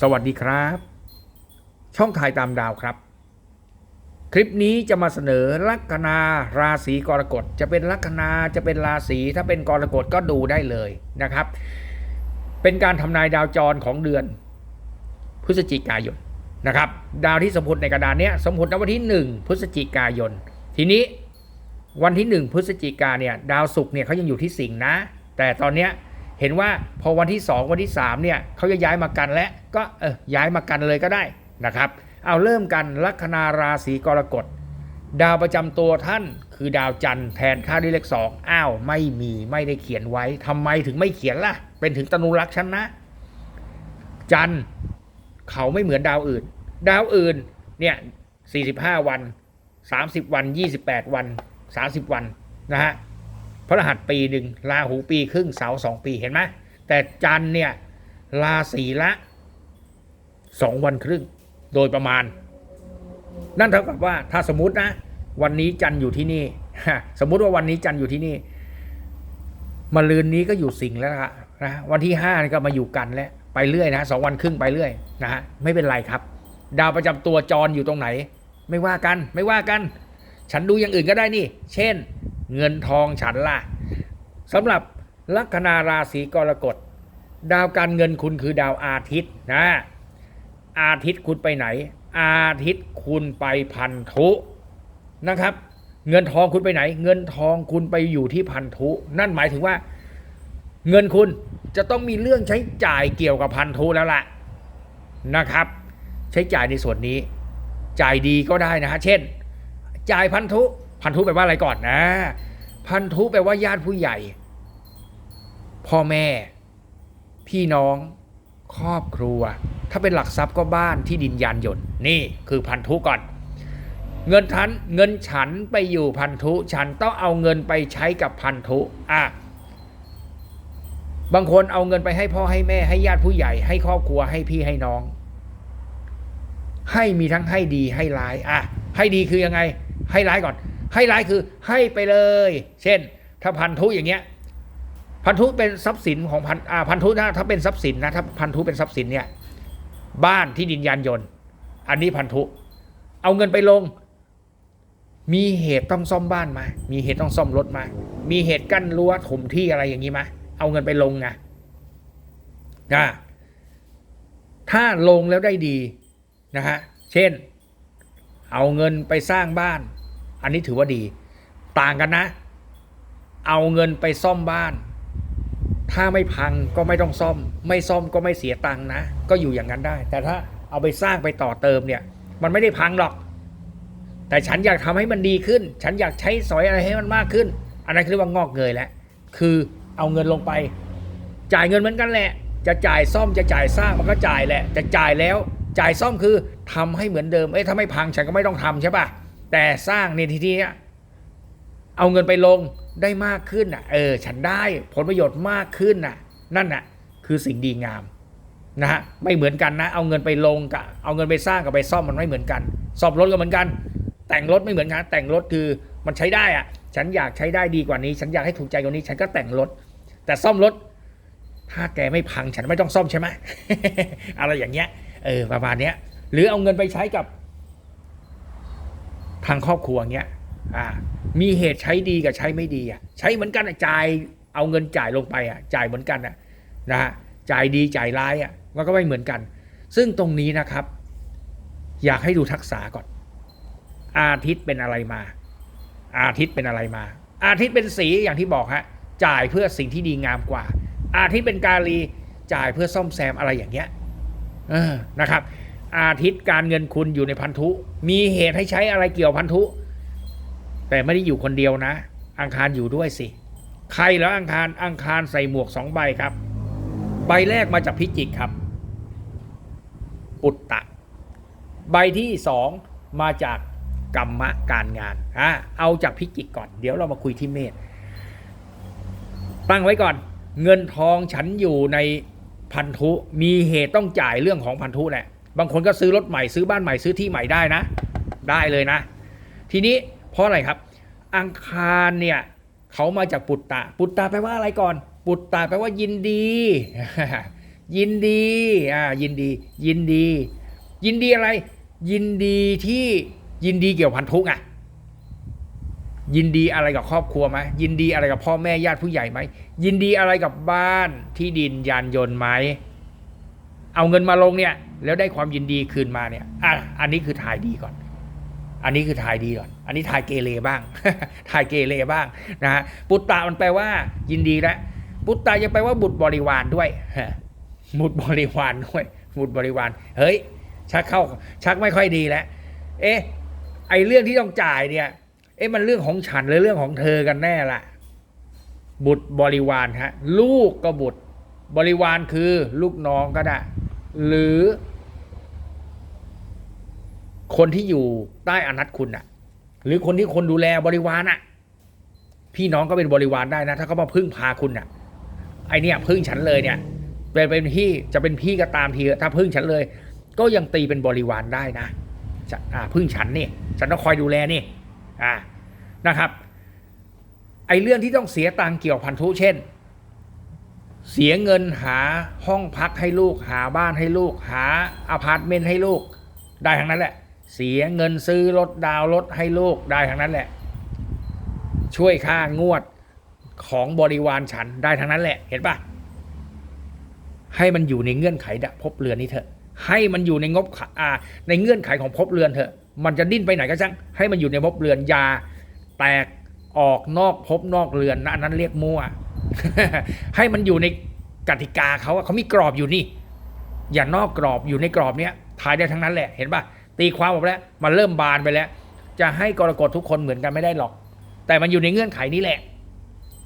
สวัสดีครับ ช่องถ่ายตามดาวครับ คลิปนี้จะมาเสนอลัคนาราศีกรกฎจะเป็นลัคนาจะเป็นราศีถ้าเป็นกรกฎก็ดูได้เลยนะครับ เป็นการทำนายดาวจรของเดือน พฤศจิกายนนะครับ ดาวที่สมพลในกระดานเนี้ยสมพลในวันที่ 1 พฤศจิกายน ทีนี้วันที่ 1 พฤศจิกาเนี่ยดาวศุกร์เนี่ยเขายังอยู่ที่สิงห์นะ แต่ตอนเนี้ย เห็นว่าพอวันที่ 2 วันที่3เนี่ยเขาจะย้ายมากันแล้วก็เออย้ายมากันเลยก็ได้นะครับ เอาเริ่มกันลัคนาราศีกรกฎดาวประจำตัวท่านคือดาวจันทร์แทนค่าด้วยเลขสองอ้าวไม่มีไม่ได้เขียนไว้ทำไมถึงไม่เขียนล่ะ เป็นถึงตนุรักษ์ชั้นนะ จันทร์เขาไม่เหมือนดาวอื่น ดาวอื่นเนี่ย45 วัน 30 วัน 28 วัน 30 วันนะฮะ พระรหัสปีหนึ่งราหูปีครึ่งเสาสองปีเห็นไหมแต่จันเนี่ยราศีละสองวันครึ่งโดยประมาณ นั่นเท่ากับว่าถ้าสมมตินะ วันนี้จันอยู่ที่นี่สมมุติว่าวันนี้จันอยู่ที่นี่มาลืนนี้ก็อยู่สิงห์แล้วละนะวันที่ห้านี่ก็มาอยู่กันแล้วไปเรื่อยนะสองวันครึ่งไปเรื่อยนะฮะไม่เป็นไรครับ ดาวประจำตัวจรอยู่ตรงไหน ไม่ว่ากันไม่ว่ากัน ฉันดูอย่างอื่นก็ได้นี่ เช่น เงินทองฉันล่ะสำหรับลัคนาราศีกรกฎ ดาวการเงินคุณคือดาวอาทิตย์นะ อาทิตย์คุณไปไหน อาทิตย์คุณไปพันธุนะครับ เงินทองคุณไปไหน เงินทองคุณไปอยู่ที่พันธุ นั่นหมายถึงว่า เงินคุณจะต้องมีเรื่องใช้จ่ายเกี่ยวกับพันธุแล้วล่ะนะครับ ใช้จ่ายในส่วนนี้ จ่ายดีก็ได้นะฮะเช่น จ่ายพันธุ พันธุแปลว่าอะไรก่อนนะ พันธุแปลว่าญาติผู้ใหญ่ พ่อแม่ พี่น้อง ครอบครัว ถ้าเป็นหลักทรัพย์ก็บ้านที่ดินยานยนต์ นี่คือพันธุก่อน เงินทันเงินฉันไปอยู่พันธุ ฉันต้องเอาเงินไปใช้กับพันธุอะบางคนเอาเงินไปให้พ่อให้แม่ให้ญาติผู้ใหญ่ ให้ครอบครัวให้พี่ให้น้อง ให้มีทั้งให้ดีให้ร้ายอะให้ดีคือยังไง ให้ร้ายก่อน ให้ร้ายคือให้ไปเลย เช่น ถ้าพันธุอย่างเงี้ยพันธุเป็นทรัพย์สินของพันอ่าพันธุนะถ้าเป็นทรัพย์สินนะถ้าพันธุเป็นทรัพย์สินเนี่ยบ้านที่ดินยานยนต์ อันนี้พันธุ เอาเงินไปลง มีเหตุต้องซ่อมบ้านมา มีเหตุต้องซ่อมรถมา มีเหตุกั้นรั้วถมที่อะไรอย่างนี้มาเอาเงินไปลงไงนะถ้าลงแล้วได้ดีนะฮะเช่น เอาเงินไปสร้างบ้าน อันนี้ถือว่าดี ต่างกันนะ เอาเงินไปซ่อมบ้าน ถ้าไม่พังก็ไม่ต้องซ่อม ไม่ซ่อมก็ไม่เสียตังค์นะ ก็อยู่อย่างนั้นได้ แต่ถ้าเอาไปสร้างไปต่อเติมเนี่ย มันไม่ได้พังหรอก แต่ฉันอยากทำให้มันดีขึ้น ฉันอยากใช้สอยอะไรให้มันมากขึ้น อันนั้นเรียกว่างอกเงยแล้วคือเอาเงินลงไป จ่ายเงินเหมือนกันแหละ จะจ่ายซ่อมจะจ่ายสร้างมันก็จ่ายแหละ จะจ่ายแล้ว จ่ายซ่อมคือทำให้เหมือนเดิม เอ้ยถ้าไม่พังฉันก็ไม่ต้องทำใช่ปะ แต่สร้างในทีนี้เอาเงินไปลงได้มากขึ้นอะ เออ ฉันได้ผลประโยชน์มากขึ้นน่ะ นั่นน่ะ คือสิ่งดีงามนะฮะไม่เหมือนกันนะ เอาเงินไปลงกับเอาเงินไปสร้างกับไปซ่อมมันไม่เหมือนกันซ่อมรถก็เหมือนกัน แต่งรถไม่เหมือนกัน แต่งรถคือมันใช้ได้อะ ฉันอยากใช้ได้ดีกว่านี้ ฉันอยากให้ถูกใจกว่านี้ ฉันก็แต่งรถ แต่ซ่อมรถ ถ้าแกไม่พังฉันไม่ต้องซ่อมใช่ไหมอะไรอย่างเงี้ย เออประมาณเนี้ย หรือเอาเงินไปใช้กับ ทางครอบครัวเงี้ยอ่ามีเหตุใช้ดีกับใช้ไม่ดีอะใช้เหมือนกันอะจ่ายเอาเงินจ่ายลงไปอะจ่ายเหมือนกันอะนะฮะจ่ายดีจ่ายร้ายอะมันก็ไม่เหมือนกัน ซึ่งตรงนี้นะครับ อยากให้ดูทักษะก่อน อาทิตย์เป็นอะไรมา อาทิตย์เป็นอะไรมา อาทิตย์เป็นสีอย่างที่บอกฮะจ่ายเพื่อสิ่งที่ดีงามกว่า อาทิตย์เป็นกาลีจ่ายเพื่อซ่อมแซมอะไรอย่างเงี้ยนะครับ อาทิตย์การเงินคุณอยู่ในพันธุ มีเหตุให้ใช้อะไรเกี่ยวพันธุ แต่ไม่ได้อยู่คนเดียวนะ อังคารอยู่ด้วยสิ ใครแล้วอังคารอังคารใส่หมวกสองใบครับ ใบแรกมาจากพิจิกครับ ปุตตะ ใบที่สองมาจากกรรมะการงานอะเอาจากพิจิกก่อน เดี๋ยวเรามาคุยที่เมษตั้งไว้ก่อน เงินทองฉันอยู่ในพันธุ มีเหตุต้องจ่ายเรื่องของพันธุแหละ บางคนก็ซื้อรถใหม่ซื้อบ้านใหม่ซื้อที่ใหม่ได้นะ ได้เลยนะ ทีนี้เพราะอะไรครับ อังคารเนี่ยเขามาจากปุตตะ ปุตตะแปลว่าอะไรก่อน ปุตตะแปลว่ายินดี ยินดีอ่ายินดี ยินดี ยินดีอะไร ยินดีที่ยินดีเกี่ยวพันธุกอะยินดีอะไรกับครอบครัวไหมยินดีอะไรกับพ่อแม่ญาติผู้ใหญ่ไหมยินดีอะไรกับบ้านที่ดินยานยนต์ไหม เอาเงินมาลงเนี่ย แล้วได้ความยินดีคืนมาเนี่ยอะอันนี้คือถ่ายดีก่อน อันนี้คือถ่ายดีก่อน อันนี้ถ่ายเกเรบ้างถ่ายเกเรบ้างนะฮะปุตตะมันแปลว่า ยินดีแล้วปุตตะยังแปลว่าบุตรบริวารด้วยฮะบุตรบริวารด้วยบุตรบริวารเฮ้ย ชักเข้าชักไม่ค่อยดีแล้วเอ๊ะไอเรื่องที่ต้องจ่ายเนี่ย เอ๊ะมันเรื่องของฉันหรือเรื่องของเธอกันแน่ล่ะ บุตรบริวารฮะ ลูกก็บุตรบริวารคือลูกน้องก็ได้ หรือ คนที่อยู่ใต้อนัตคุณน่ะหรือคนที่คนดูแลบริวารน่ะพี่น้องก็เป็นบริวารได้นะ ถ้าเขามาพึ่งพาคุณน่ะไอเนี่ยพึ่งฉันเลยเนี่ยเป็นเป็นพี่จะเป็นพี่ก็ตามทีถ้าพึ่งฉันเลย ก็ยังตีเป็นบริวารได้นะจะอ่าพึ่งฉันนี่ฉันต้องคอยดูแลนี่อ่านะครับ ไอเรื่องที่ต้องเสียตังเกี่ยวพันธุเช่น เสียเงินหาห้องพักให้ลูก หาบ้านให้ลูก หาอพาร์ตเมนต์ให้ลูก ได้ทั้งนั้นแหละ เสียเงินซื้อรถดาวรถให้ลูกได้ทั้งนั้นแหละ ช่วยค่างวดของบริวารฉันได้ทั้งนั้นแหละ เห็นปะให้มันอยู่ในเงื่อนไขดะภพเรือนนี้เถอะ ให้มันอยู่ในงบขอ่าในเงื่อนไขของภพเรือนเถอะ มันจะดิ้นไปไหนก็ช่างให้มันอยู่ในภพเรือนยา แตกออกนอกภพนอกเรือนนะอันนั้นเรียกมั่ว ให้มันอยู่ในกติกาเขาเขามีกรอบอยู่นี่ อย่านอกกรอบอยู่ในกรอบเนี้ยทายได้ทั้งนั้นแหละเห็นปะตีความออกไปแล้วมันเริ่มบานไปแล้ว จะให้กรกฎทุกคนเหมือนกันไม่ได้หรอก แต่มันอยู่ในเงื่อนไขนี้แหละ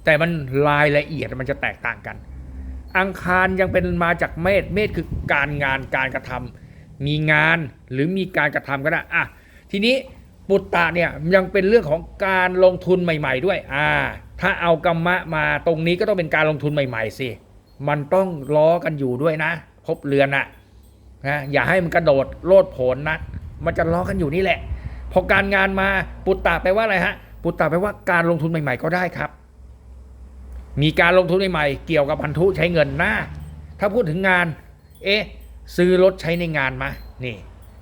แต่มันรายละเอียดมันจะแตกต่างกัน อังคารยังเป็นมาจากเมษเมษคือการงานการกระทำมีงานหรือมีการกระทำก็ได้อะทีนี้ ปุตตะเนี่ยยังเป็นเรื่องของการลงทุนใหม่ ๆ ด้วย อ่า ถ้าเอากรรมะมาตรงนี้ก็ต้องเป็นการลงทุนใหม่ ๆ สิ มันต้องล้อกันอยู่ด้วยนะ พบเรือนนะนะอย่าให้มันกระโดดโลดโผนนะ มันจะล้อกันอยู่นี่แหละ พอการงานมาปุตตะแปลว่าอะไรฮะ ปุตตะแปลว่าการลงทุนใหม่ ๆ ก็ได้ครับ มีการลงทุนใหม่ๆเกี่ยวกับพันธุใช้เงินนะถ้าพูดถึงงาน เอ๊ะซื้อรถใช้ในงานมานี่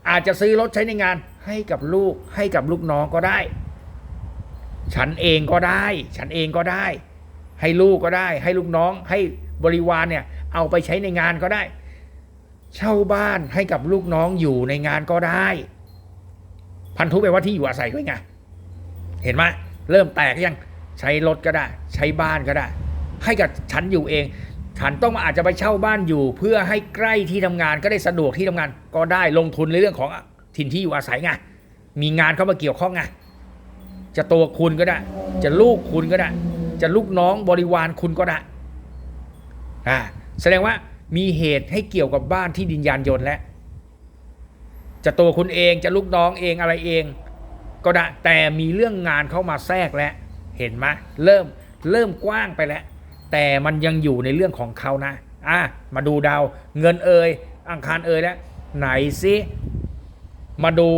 อาจจะซื้อรถใช้ในงาน ให้กับลูกให้กับลูกน้องก็ได้ ฉันเองก็ได้ ฉันเองก็ได้ ให้ลูกก็ได้ ให้ลูกน้อง ให้บริวารเนี่ย เอาไปใช้ในงานก็ได้ เช่าบ้านให้กับลูกน้องอยู่ในงานก็ได้ พันธุแปลว่าที่อยู่อาศัยด้วยไงเห็นไหมเริ่มแตกยังใช้รถก็ได้ ใช้บ้านก็ได้ ให้กับฉันอยู่เองฉันต้องอาจจะไปเช่าบ้านอยู่ เพื่อให้ใกล้ที่ทำงานก็ได้สะดวกที่ทำงานก็ได้ลงทุนในเรื่องของ ถิ่นที่อยู่อาศัยไงมีงานเข้ามาเกี่ยวข้องไงจะตัวคุณก็ได้ จะลูกคุณก็ได้ จะลูกน้องบริวารคุณก็ได้อ่าแสดงว่ามีเหตุให้เกี่ยวกับบ้านที่ดินยานยนต์แล้วจะตัวคุณเองจะลูกน้องเองอะไรเอง ก็ได้แต่มีเรื่องงานเข้ามาแทรกแล้วเห็นไหมเริ่มเริ่มกว้างไปแล้ว แต่มันยังอยู่ในเรื่องของเขานะอะมาดูดาวเงินเอ่ยอังคารเอ่ยแล้วไหนซิ มาดู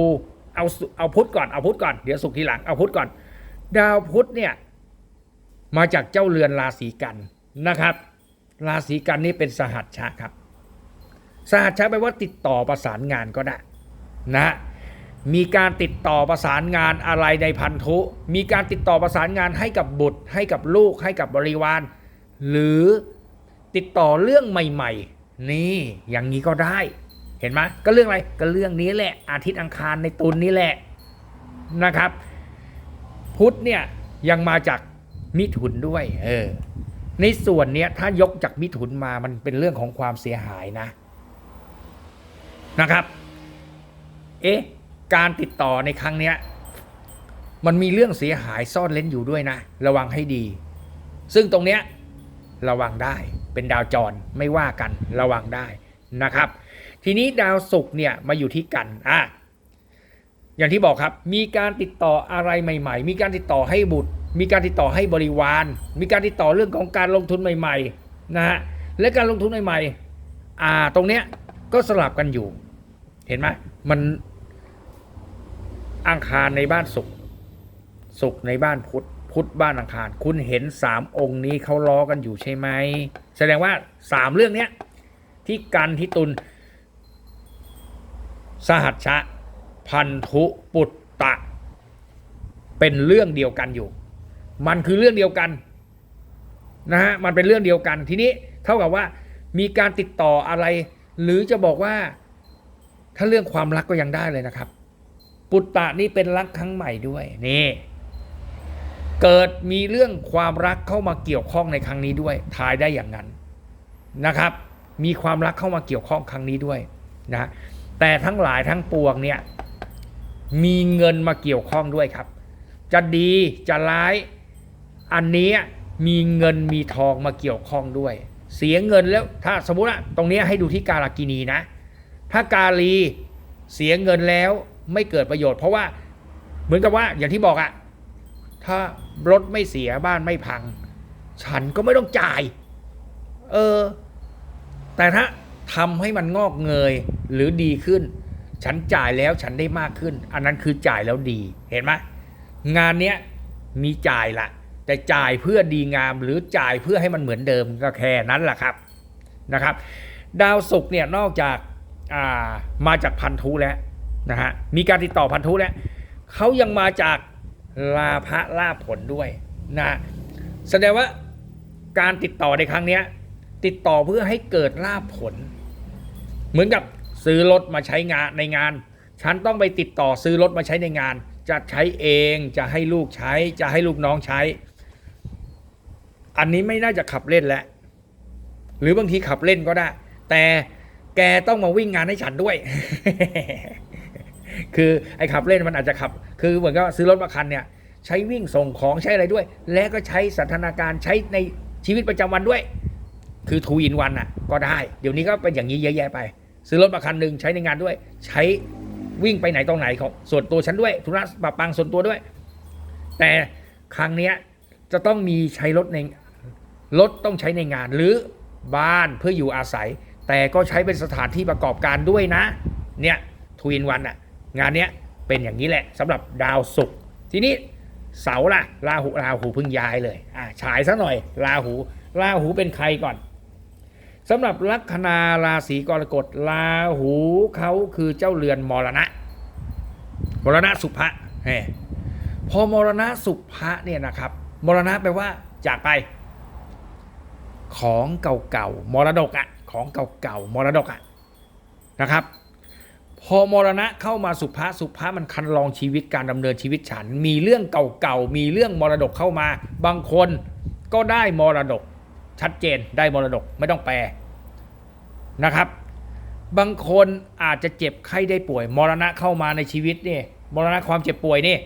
เอาเอาพุธก่อนเอาพุธก่อนเดี๋ยวสุกร์ทีหลังเอาพุธก่อน ดาวพุธเนี่ยมาจากเจ้าเรือนราศีกันนะครับ ราศีกันนี่เป็นสหัชชะครับ สหัชชะแปลว่าติดต่อประสานงานก็ได้นะมีการติดต่อประสานงานอะไรในพันธุ มีการติดต่อประสานงานให้กับบุตร ให้กับลูกให้กับบริวาร หรือติดต่อเรื่องใหม่ ๆ นี่อย่างนี้ก็ได้ ห็นไหมก็เรื่องอะไรก็เรื่องนี้แหละ อาทิตย์อังคารในตุลนี้แหละนะครับ พุธเนี่ยยังมาจากมิถุนด้วยเออในส่วนเนี้ยถ้ายกจากมิถุนมามันเป็นเรื่องของความเสียหายนะนะครับ เอ๊ะการติดต่อในครั้งเนี้ยมันมีเรื่องเสียหายซ่อนเล้นอยู่ด้วยนะ ระวังให้ดี ซึ่งตรงเนี้ยระวังได้เป็นดาวจรไม่ว่ากันระวังได้นะครับ ทีนี้ดาวศุกร์เนี่ยมาอยู่ที่กันอะอย่างที่บอกครับ มีการติดต่ออะไรใหม่ ๆ มีการติดต่อให้บุตร มีการติดต่อให้บริวาร มีการติดต่อเรื่องของการลงทุนใหม่ ๆ นะฮะ และการลงทุนใหม่ๆ อ่า ตรงเนี้ยก็สลับกันอยู่ เห็นไหมมันอังคารในบ้านศุกร์ศุกร์ในบ้านพุธ พุธบ้านอังคาร คุณเห็นสามองค์นี้เขาล้อกันอยู่ใช่ไหม แสดงว่าสามเรื่องเนี้ยที่กันที่ตุล สหัชชะ พันธุปุตตะ เป็นเรื่องเดียวกันอยู่ มันคือเรื่องเดียวกันนะฮะมันเป็นเรื่องเดียวกันทีนี้เท่ากับว่ามีการติดต่ออะไร หรือจะบอกว่าถ้าเรื่องความรักก็ยังได้เลยนะครับ ปุตตะนี่เป็นรักครั้งใหม่ด้วยนี่เกิดมีเรื่องความรักเข้ามาเกี่ยวข้องในครั้งนี้ด้วยทายได้อย่างนั้นนะครับ มีความรักเข้ามาเกี่ยวข้องครั้งนี้ด้วยนะ แต่ทั้งหลายทั้งปวงเนี่ยมีเงินมาเกี่ยวข้องด้วยครับ จะดีจะร้าย อันนี้มีเงินมีทองมาเกี่ยวข้องด้วย เสียเงินแล้วถ้าสมมติว่าตรงนี้ให้ดูที่กาลากินีนะ ถ้ากาลีเสียเงินแล้วไม่เกิดประโยชน์ เพราะว่าเหมือนกับว่าอย่างที่บอกอะถ้ารถไม่เสียบ้านไม่พัง ฉันก็ไม่ต้องจ่าย เออ แต่ถ้า ทำให้มันงอกเงยหรือดีขึ้น ฉันจ่ายแล้วฉันได้มากขึ้น อันนั้นคือจ่ายแล้วดีเห็นไหมงานเนี้ยมีจ่ายละแต่จ่ายเพื่อดีงามหรือจ่ายเพื่อให้มันเหมือนเดิมก็แค่นั้นแหละครับนะครับ ดาวศุกร์เนี่ยนอกจากามาจากพันธุแล้วนะฮะมีการติดต่อพันธุแล้วเขายังมาจากลาภะลาผลด้วยนะแสดงว่าการติดต่อในครั้งนี้ติดต่อเพื่อให้เกิดลาผล เหมือนกับซื้อรถมาใช้งานในงาน ฉันต้องไปติดต่อซื้อรถมาใช้ในงาน จะใช้เองจะให้ลูกใช้ จะให้ลูกน้องใช้ อันนี้ไม่น่าจะขับเล่นแล้วหรือบางทีขับเล่นก็ได้ แต่แกต้องมาวิ่งงานให้ฉันด้วย คือไอ้ขับเล่นมันอาจจะขับ คือเหมือนกับซื้อรถมาคันเนี่ยใช้วิ่งส่งของใช้อะไรด้วย และก็ใช้สันทนาการใช้ในชีวิตประจำวันด้วย คือทูอินวันอะ ก็ได้ เดี๋ยวนี้ก็เป็นอย่างนี้เยอะแยะไป ซื้อรถมาคันหนึ่งใช้ในงานด้วย ใช้วิ่งไปไหนตรงไหนของส่วนตัวฉันด้วยธุระปะปังส่วนตัวด้วย แต่ครั้งเนี้ยจะต้องมีใช้รถในรถต้องใช้ในงานหรือบ้านเพื่ออยู่อาศัย แต่ก็ใช้เป็นสถานที่ประกอบการด้วยนะ เนี่ยทูอินวันอะงานเนี้ยเป็นอย่างนี้แหละสำหรับดาวศุกร์ทีนี้เสาล่ะราหูราหูเพิ่งย้ายเลยอ่าฉายซะหน่อยราหูราหูเป็นใครก่อน สำหรับลัคนาราศีกรกฎราหูเขาคือเจ้าเรือนมรณะ มรณะสุภะแหมพอมรณะสุภะเนี่ยนะครับ มรณะแปลว่าจากไป ของเก่าๆมรดกอะของเก่าๆมรดกอะนะครับ พอมรณะเข้ามาสุภาสุภามันคันลองชีวิตการดำเนินชีวิตฉัน มีเรื่องเก่าๆมีเรื่องมรดกเข้ามา บางคนก็ได้มรดก ชัดเจนได้มรดกไม่ต้องแปลนะครับ บางคนอาจจะเจ็บไข้ได้ป่วย มรณะเข้ามาในชีวิตนี่มรณะความเจ็บป่วยนี่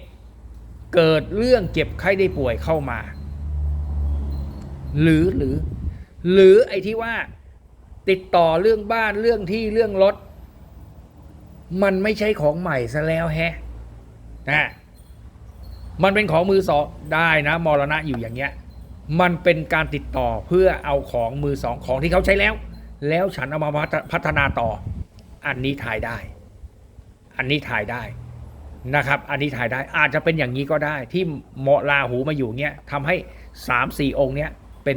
เกิดเรื่องเจ็บไข้ได้ป่วยเข้ามา หรือหรือ หรือไอ้ที่ว่า ติดต่อเรื่องบ้านเรื่องที่เรื่องรถ มันไม่ใช่ของใหม่ซะแล้วแฮะนะมันเป็นของมือสองได้นะมรณะอยู่อย่างเงี้ย มันเป็นการติดต่อเพื่อเอาของมือสองของที่เขาใช้แล้ว แล้วฉันเอามาพัฒนาต่อ อันนี้ถ่ายได้ อันนี้ถ่ายได้นะครับ อันนี้ถ่ายได้อาจจะเป็นอย่างนี้ก็ได้ ที่เหมาะลาหูมาอยู่เงี้ยทำให้สามสี่องค์เนี้ยเป็น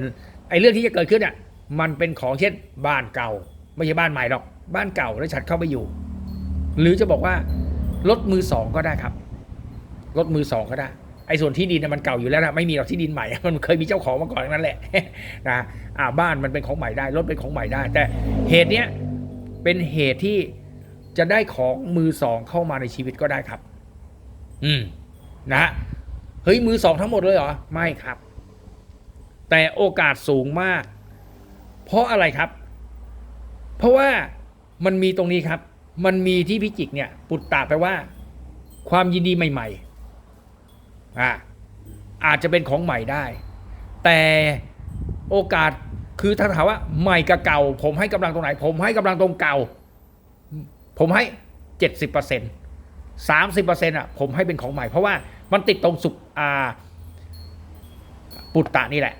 ไอ้เรื่องที่จะเกิดขึ้นอะมันเป็นของเช่นบ้านเก่า ไม่ใช่บ้านใหม่หรอก บ้านเก่าแล้วฉันเข้าไปอยู่ หรือจะบอกว่า รถมือสองก็ได้ครับ รถมือสองก็ได้ อ้ส่วนที่ดินนะมันเก่าอยู่แล้วนะไม่มีหรอกที่ดินใหม่ มันเคยมีเจ้าของมาก่อนนั้นแหละนะอ่าบ้านมันเป็นของใหม่ได้รถเป็นของใหม่ได้ แต่เหตุเนี้ยเป็นเหตุที่จะได้ของมือสองเข้ามาในชีวิตก็ได้ครับ อืมนะฮะเฮ้ยมือสองทั้งหมดเลยเหรอ ไม่ครับ แต่โอกาสสูงมาก เพราะอะไรครับ เพราะว่ามันมีตรงนี้ครับ มันมีที่พิจิกเนี่ย ปุตตะแปลว่า ความยินดีใหม่ ๆ อ่าอาจจะเป็นของใหม่ได้ แต่โอกาสคือถ้าถามว่าใหม่กับเก่า ผมให้กำลังตรงไหน ผมให้กำลังตรงเก่า ผมให้เจ็ดสิบเปอร์เซ็นต์สามสิบเปอร์เซ็นต์อะผมให้เป็นของใหม่ เพราะว่ามันติดตรงสุปอ่าปุตตะนี่แหละ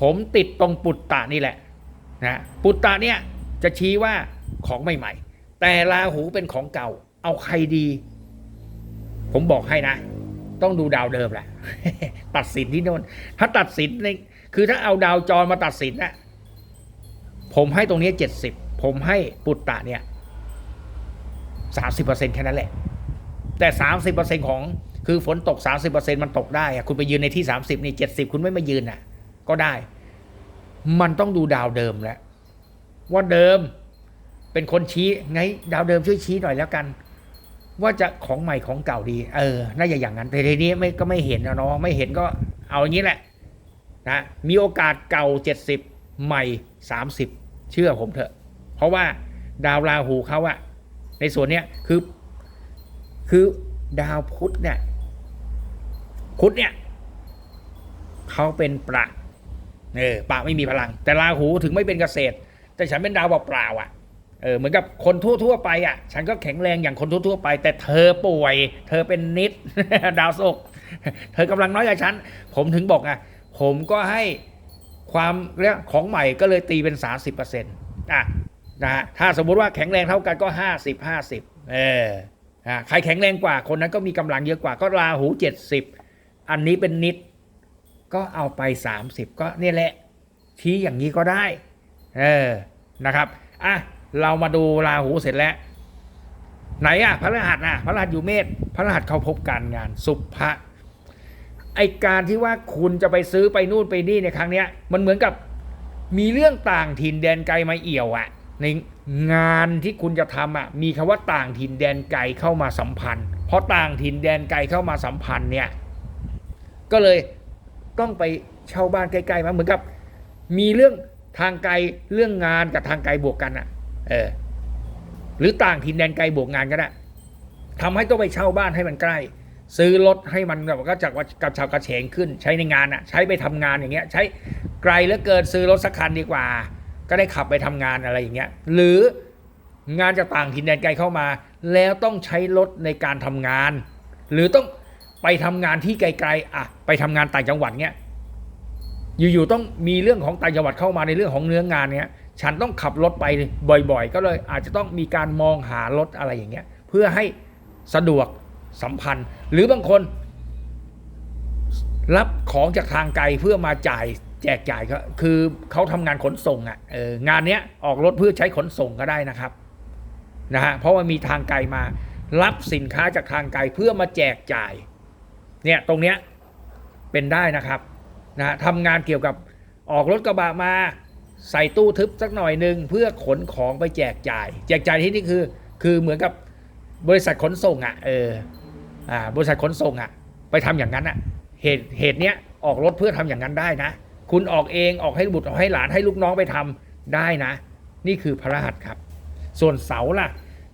ผมติดตรงปุตตะนี่แหละนะปุตตะเนี่ยจะชี้ว่าของใหม่ๆแต่ราหูเป็นของเก่า เอาใครดี ผมบอกให้นะ ต้องดูดาวเดิมแหละตัดสินที่โน่นถ้าตัดสินในคือถ้าเอาดาวจรมาตัดสินนะผมให้ตรงนี้เจ็ดสิบผมให้ปุตตะเนี่ยสามสิบเปอร์เซ็นแค่นั้นแหละ แต่สามสิบเปอร์เซ็นของคือฝนตกสามสิบเปอร์เซ็นมันตกได้อะคุณไปยืนในที่สามสิบนี่เจ็ดสิบคุณไม่มายืนอะ ก็ได้ มันต้องดูดาวเดิมแล้วว่าเดิมเป็นคนชี้ไงดาวเดิมช่วยชี้หน่อยแล้วกัน ว่าจะของใหม่ของเก่าดี เออ น่าจะอย่างนั้นแต่ทีนี้ไม่ก็ไม่เห็นนะเนาะไม่เห็นก็เอาอย่างนี้แหละนะมีโอกาสเก่าเจ็ดสิบใหม่สามสิบเชื่อผมเถอะ เพราะว่าดาวราหูเขาอะในส่วนเนี้ยคือคือดาวพุธเนี่ยพุธเนี่ยเขาเป็นประเออปะไม่มีพลัง แต่ราหูถึงไม่เป็นเกษตร แต่ฉันเป็นดาวเปล่าๆอะ เออเหมือนกับคนทั่วๆไปอะ ฉันก็แข็งแรงอย่างคนทั่วๆไป แต่เธอป่วย เธอเป็นนิดดาวศุกร์เธอกำลังน้อยกว่าฉัน ผมถึงบอกอะผมก็ให้ความเรียกของใหม่ก็เลยตีเป็น 30%อะนะฮะถ้าสมมุติว่าแข็งแรงเท่ากันก็ 50 50 เอออะใครแข็งแรงกว่าคนนั้นก็มีกำลังเยอะกว่าก็ราหู 70 อันนี้เป็นนิด ก็เอาไป 30 ก็เนี่ยแหละชี้อย่างนี้ก็ได้ เออนะครับอะ เรามาดูราหูเสร็จแล้ว ไหนอะพระรหัสอะพระรหัสอยู่เมษพระรหัสเขาพบการงาน สุภะไอการที่ว่าคุณจะไปซื้อไปนู่นไปนี่ในครั้งเนี้ย มันเหมือนกับมีเรื่องต่างถิ่นแดนไกลมาเอี่ยวอะในงานที่คุณจะทำอะมีคำว่าต่างถิ่นแดนไกลเข้ามาสัมพันธ์ เพราะต่างถิ่นแดนไกลเข้ามาสัมพันธ์เนี่ยก็เลยต้องไปเช่าบ้านใกล้ๆมาเหมือนกับ มีเรื่องทางไกลเรื่องงานกับทางไกลบวกกันอะ เออหรือต่างถิ่นแดนไกลบวกงานก็ได้ทำให้ต้องไปเช่าบ้านให้มันใกล้ ซื้อรถให้มันแบบก็จากว่ากับชาวกระเฉงขึ้น ใช้ในงานอะใช้ไปทำงานอย่างเงี้ย ใช้ไกลเหลือเกินซื้อรถสักคันดีกว่า ก็ได้ขับไปทำงานอะไรอย่างเงี้ย หรืองานจากต่างถิ่นแดนไกลเข้ามา แล้วต้องใช้รถในการทำงาน หรือต้องไปทำงานที่ไกลๆอะไปทำงานต่างจังหวัดเงี้ยอยู่ๆต้องมีเรื่องของต่างจังหวัดเข้ามาในเรื่องของเนื้องานเนี้ย ฉันต้องขับรถไปบ่อยๆ ก็เลยอาจจะต้องมีการมองหารถอะไรอย่างเงี้ยเพื่อให้สะดวกสัมพันธ์ หรือบางคน รับของจากทางไกลเพื่อมาจ่ายแจกจ่ายก็คือเขาทำงานขนส่งอะ่ะเอองานเนี้ยออกรถเพื่อใช้ขนส่งก็ได้นะครับนะฮะเพราะว่ามีทางไกลมา รับสินค้าจากทางไกลเพื่อมาแจกจ่ายเนี่ยตรงเนี้ยเป็นได้นะครับนะฮะทำงานเกี่ยวกับออกรถกระบะมา ใส่ตู้ทึบสักหน่อยหนึ่งเพื่อขนของไปแจกจ่าย แจกจ่ายที่นี่คือ คือเหมือนกับบริษัทขนส่งอะ่ะเอออ่าบริษัทขนส่งอะ่ะ ไปทำอย่างนั้นอะ่ะเหตุเหตุเนี้ยออกรถเพื่อทำอย่างนั้นได้นะ คุณออกเองออกให้บุตรออกให้หลานให้ลูกน้องไปทำได้นะ นี่คือพระรหัสครับ ส่วนเสาล่ะ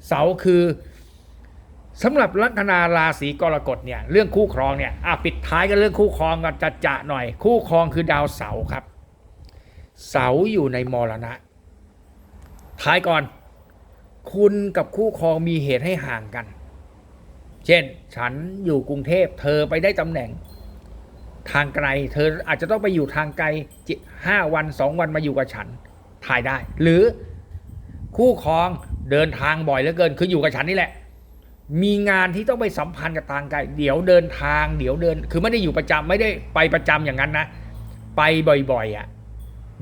เสาคือสำหรับลัคนาราศีกรกฎเนี่ยเรื่องคู่ครองเนี่ยอะปิดท้ายกันเรื่องคู่ครองกันจะจะหน่อย คู่ครองคือดาวเสาครับ เสาอยู่ในมรณะ ท้ายก่อน คุณกับคู่ครองมีเหตุให้ห่างกัน เช่น ฉันอยู่กรุงเทพเธอไปได้ตำแหน่ง ทางไกล เธออาจจะต้องไปอยู่ทางไกลห้าวันสองวันมาอยู่กับฉันถ่ายได้ หรือคู่ครองเดินทางบ่อยเหลือเกิน คืออยู่กับฉันนี่แหละ มีงานที่ต้องไปสัมพันธ์กับทางไกล เดี๋ยวเดินทาง เดี๋ยวเดิน คือไม่ได้อยู่ประจำไม่ได้ไปประจำอย่างนั้นนะ ไปบ่อยๆอะ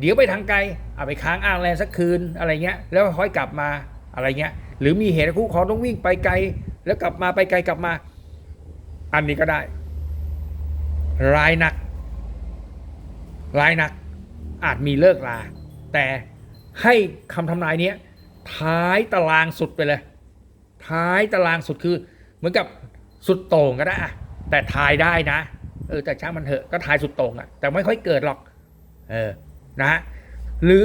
เดี๋ยวไปทางไกลเอาไปค้างอ้างแรงสักคืนอะไรเงี้ย แล้วค่อยกลับมาอะไรเงี้ย หรือมีเหตุคู่ครองต้องวิ่งไปไกล แล้วกลับมาไปไกลกลับมา อันนี้ก็ได้รายหนักรายหนักอาจมีเลิกลา แต่ให้คำทำนายเนี้ยท้ายตารางสุดไปเลย ท้ายตารางสุดคือ เหมือนกับสุดโต่งก็ได้อะแต่ทายได้นะ เออแต่ช่างมันเถอะก็ทายสุดโต่งอะแต่ไม่ค่อยเกิดหรอก เออ นะฮะหรือ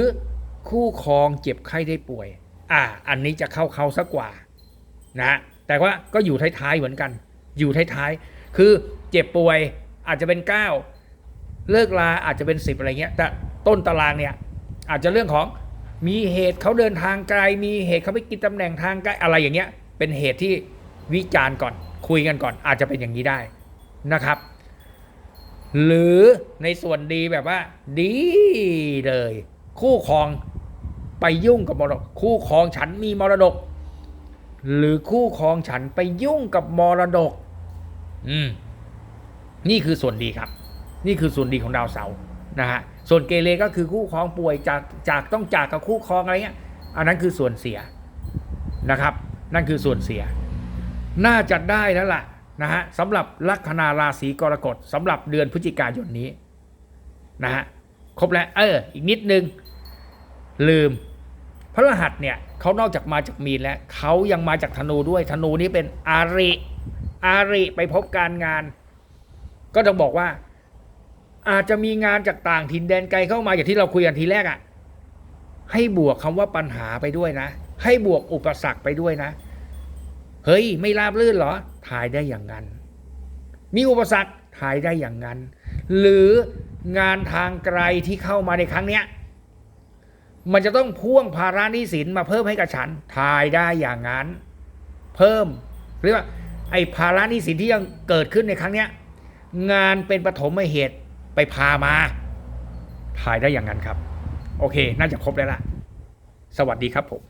คู่ครองเจ็บไข้ได้ป่วย อ่า อันนี้จะเข้าเขาสักกว่านะฮะแต่ว่าก็อยู่ท้ายๆเหมือนกัน อยู่ท้ายๆคือเจ็บป่วยอาจจะเป็น 9 เลิกลาอาจจะเป็น 10 อะไรเงี้ย แต่ต้นตารางเนี่ย อาจจะเรื่องของมีเหตุเขาเดินทางไกล มีเหตุเขาไปกินตำแหน่งทางไกลอะไรอย่างเงี้ย เป็นเหตุที่วิจารณ์ก่อนคุยกันก่อน อาจจะเป็นอย่างนี้ได้นะครับ หรือในส่วนดีแบบว่า ดีเลย คู่ครองไปยุ่งกับมรดก คู่ครองฉันมีมรดก หรือคู่ครองฉันไปยุ่งกับมรดก อืม นี่คือส่วนดีครับ นี่คือส่วนดีของดาวเสาร์นะฮะส่วนเกเรก็คือคู่ครองป่วยจากจากต้องจากกับคู่ครองอะไรเงี้ยอันนั้นคือส่วนเสียนะครับ นั่นคือส่วนเสีย น่าจะได้แล้วล่ะ นะฮะสำหรับลัคนาราศีกรกฎสำหรับเดือนพฤศจิกายนนี้นะฮะครบแล้วเอออีกนิดนึง ลืม พระรหัสเนี่ยเขานอกจากมาจากมีนแล้วเขายังมาจากธนูด้วยธนูนี้เป็นอาริอาริไปพบการงาน ก็ต้องบอกว่า อาจจะมีงานจากต่างถิ่นแดนไกลเข้ามาอย่างที่เราคุยกันทีแรกอะ่ะให้บวกคำว่าปัญหาไปด้วยนะ ให้บวกอุปสรรคไปด้วยนะ เฮ้ยไม่ราบรื่นเหรอ ถ่ายได้อย่างนั้น มีอุปสรรคถ่ายได้อย่างนั้น หรืองานทางไกลที่เข้ามาในครั้งเนี้ยมันจะต้องพ่วงภาระหนี้สินมาเพิ่มให้กับฉันถ่ายได้อย่างนั้น เพิ่มเรียกว่าไอ้ภาระหนี้สินที่ยังเกิดขึ้นในครั้งเนี้ยงานเป็นปฐมเหตุไปพามา ถ่ายได้อย่างนั้นครับ โอเค น่าจะครบแล้วล่ะ สวัสดีครับผม